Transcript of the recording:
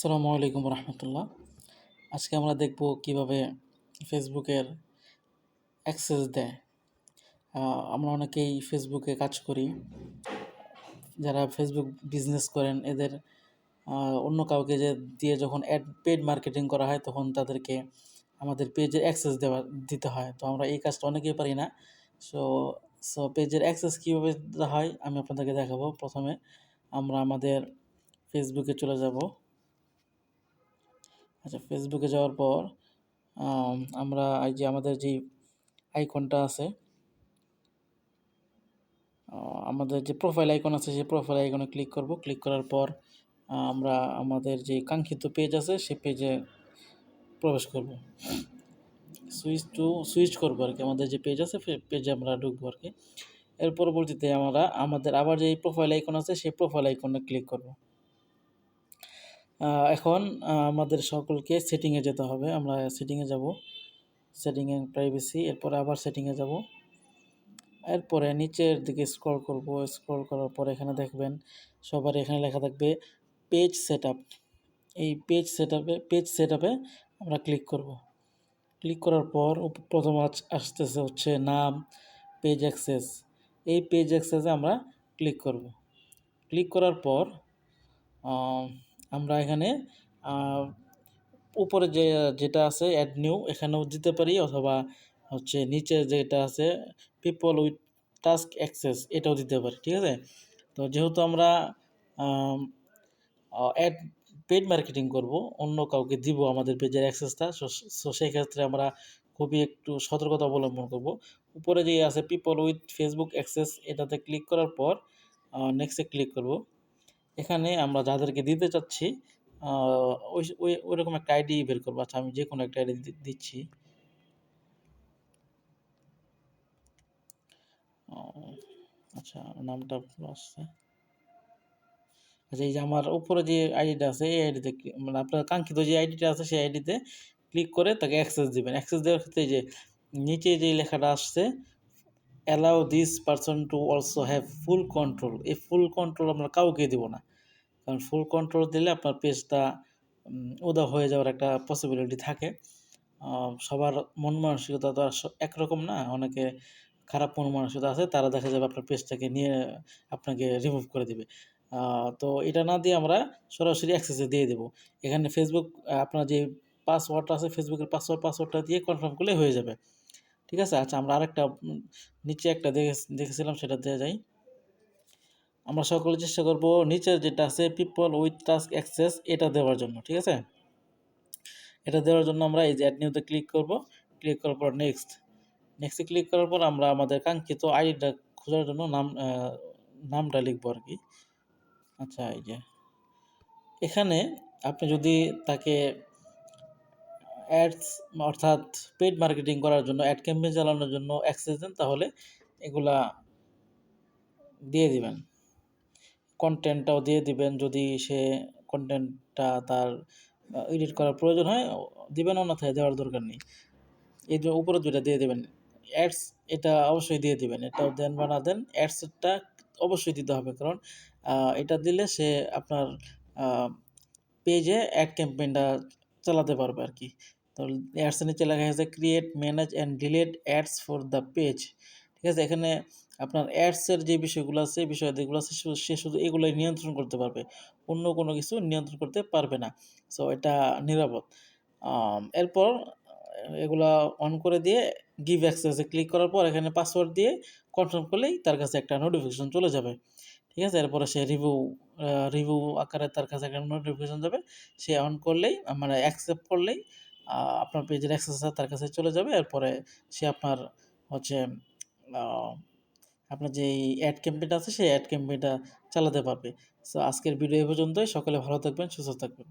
আসসালামু আলাইকুম রহমতুল্লাহ। আজকে আমরা দেখব কীভাবে ফেসবুকের অ্যাক্সেস দেয়। আমরা অনেকেই ফেসবুকে কাজ করি। যারা ফেসবুক বিজনেস করেন, এদের অন্য কাউকে যে দিয়ে যখন অ্যাড, পেড মার্কেটিং করা হয়, তখন তাদেরকে আমাদের পেজের অ্যাক্সেস দেওয়া, দিতে হয়। তো আমরা এই কাজটা অনেকেই পারি না। সো সো পেজের অ্যাক্সেস কীভাবে হয়, আমি আপনাদেরকে দেখাবো। প্রথমে আমরা আমাদের ফেসবুকে চলে যাব। আচ্ছা ফেসবুকে যাওয়ার পর আমরা এই যে আমাদের যে আইকনটা আছে আমাদের যে প্রোফাইল আইকন আছে, সেই প্রোফাইল আইকনে ক্লিক করব। ক্লিক করার পর আমরা আমাদের যে কাঙ্ক্ষিত পেজ আছে, সেই পেজে প্রবেশ করব। সুইচ টু সুইচ করব আর কি। আমাদের যে পেজ আছে পেজে আমরা ঢুকবো আর কি। এর পরবর্তীতে আমরা আমাদের আবার যে প্রোফাইল আইকন আছে, সেই প্রোফাইল আইকনে ক্লিক করব। এখন আমাদের সকলকে সেটিংয়ে যেতে হবে। আমরা সেটিংয়ে যাব। সেটিংয়ে প্রাইভেসি এরপরে আবার সেটিংয়ে যাব। এরপরে নিচের দিকে স্ক্রল করব। স্ক্রল করার পর এখানে দেখবেন সবার এখানে লেখা থাকবে পেজ সেটআপ এই পেজ সেটআপে পেজ সেটআপে আমরা ক্লিক করব। ক্লিক করার পর প্রথম আস- আসতেছে হচ্ছে নাম পেজ অ্যাক্সেস এই পেজ অ্যাক্সেসে আমরা ক্লিক করব। ক্লিক করার পর আমরা এখানে উপরে যে, যেটা আছে অ্যাড নিউ এখানেও দিতে পারি অথবা হচ্ছে নিচে যেটা আছে পিপল উইথ টাস্ক অ্যাক্সেস এটাও দিতে পারি, ঠিক আছে? তো যেহেতু আমরা অ্যাড পেড মার্কেটিং করব, অন্য কাউকে দিব আমাদের পেজের অ্যাক্সেসটা সো সেই ক্ষেত্রে আমরা খুবই একটু সতর্কতা অবলম্বন করব। উপরে যে আছে পিপল উইথ ফেসবুক অ্যাক্সেস এটাতে ক্লিক করার পর নেক্সটে ক্লিক করব। এখানে আমরা যাদেরকে দিতে চাচ্ছি ওই ওই, ওইরকম একটা আইডি বের করব। আচ্ছা আমি যে কোনো একটা আইডি দিচ্ছি। আচ্ছা নামটা আসছে। আচ্ছা এই যে আমার উপরে যে আইডিটা আছে, এই আইডিতে মানে আপনার কাঙ্ক্ষিত যে আইডিটা আছে, সেই আইডিতে ক্লিক করে তাকে অ্যাক্সেস দিবেন। অ্যাক্সেস দেওয়ার ক্ষেত্রে যে নিচে যে লেখাটা আসছে allow this person to also have full control এই ফুল কন্ট্রোল আমরা কাউকে দিব না। কারণ ফুল কন্ট্রোল দিলে আপনার পেজটা উদা হয়ে যাওয়ার একটা পসিবিলিটি থাকে। সবার মন মানসিকতা তো আর একরকম না। অনেকে খারাপ মন মানসিকতা আছে, তারা দেখা যাবে আপনার পেজটাকে নিয়ে, আপনাকে রিমুভ করে দিবে। তো এটা না দিয়ে আমরা সরাসরি অ্যাক্সেসে দিয়ে দেবো। এখানে ফেসবুক আপনার যে পাসওয়ার্ডটা আছে ফেসবুকের পাসওয়ার্ড পাসওয়ার্ডটা দিয়ে কনফার্ম করলে হয়ে যাবে। ঠিক আছে? আচ্ছা আমরা আরেকটা নিচে একটা দেখে দেখেছিলাম, সেটা দিয়ে যাই। আমরা সকলে চেষ্টা করব নিচের যেটা আছে পিপল উইথ টাস্ক অ্যাক্সেস এটা দেওয়ার জন্য, ঠিক আছে? এটা দেওয়ার জন্য আমরা এই যে অ্যাড নিউতে ক্লিক করব ক্লিক করার পর নেক্সট নেক্সটে ক্লিক করার পর আমরা আমাদের কাঙ্ক্ষিত আইডিটা খোঁজার জন্য নাম নামটা লিখব আর কি। আচ্ছা এই যে। এখানে আপনি যদি তাকে অ্যাডস অর্থাৎ পেড মার্কেটিং করার জন্য অ্যাড ক্যাম্পেইন চালানোর জন্য অ্যাক্সেস দেন, তাহলে এগুলা দিয়ে দিবেন। কন্টেন্টটাও দিয়ে দিবেন। যদি সে কন্টেন্টটা তার এডিট করার প্রয়োজন হয়, দিবেন অন্যথায়, দেওয়ার দরকার নেই। এই যে উপরে দুইটা দিয়ে দেবেন। অ্যাডস এটা অবশ্যই দিয়ে দিবেন। এটাও দেন বা না দেন অ্যাডসটা অবশ্যই দিতে হবে। কারণ এটা দিলে সে আপনার পেজে অ্যাড ক্যাম্পেইনটা চালাতে পারবে আর কি। তো অ্যাডসের নিচে লেখা আছে create manage and delete ads for the page ঠিক আছে? এখানে আপনার অ্যাডসের যে বিষয়গুলো আছে এই বিষয়গুলো আছে, সে শুধু এগুলোই নিয়ন্ত্রণ করতে পারবে। অন্য কোনো কিছু নিয়ন্ত্রণ করতে পারবে না। সো এটা নিরাপদ। এরপর এগুলা অন করে দিয়ে গিভ অ্যাক্সেসে ক্লিক করার পর এখানে পাসওয়ার্ড দিয়ে কনফার্ম করলেই তার কাছে একটা নোটিফিকেশন চলে যাবে। ঠিক আছে? এরপরে সে রিভিউ রিভিউ আকারে তার কাছে একটা নোটিফিকেশন যাবে। সে অন করলেই মানে অ্যাকসেপ্ট করলেই আপনার পেজের অ্যাক্সেস তার কাছে চলে যাবে। এরপরে সে আপনার হচ্ছে আপনার যে অ্যাড ক্যাম্পেনটা আছে, সেই অ্যাড ক্যাম্পেনটা চালাতে পারবে। সো আজকের ভিডিও এ পর্যন্তই। সকলে ভালো থাকবেন, সুস্থ থাকবেন।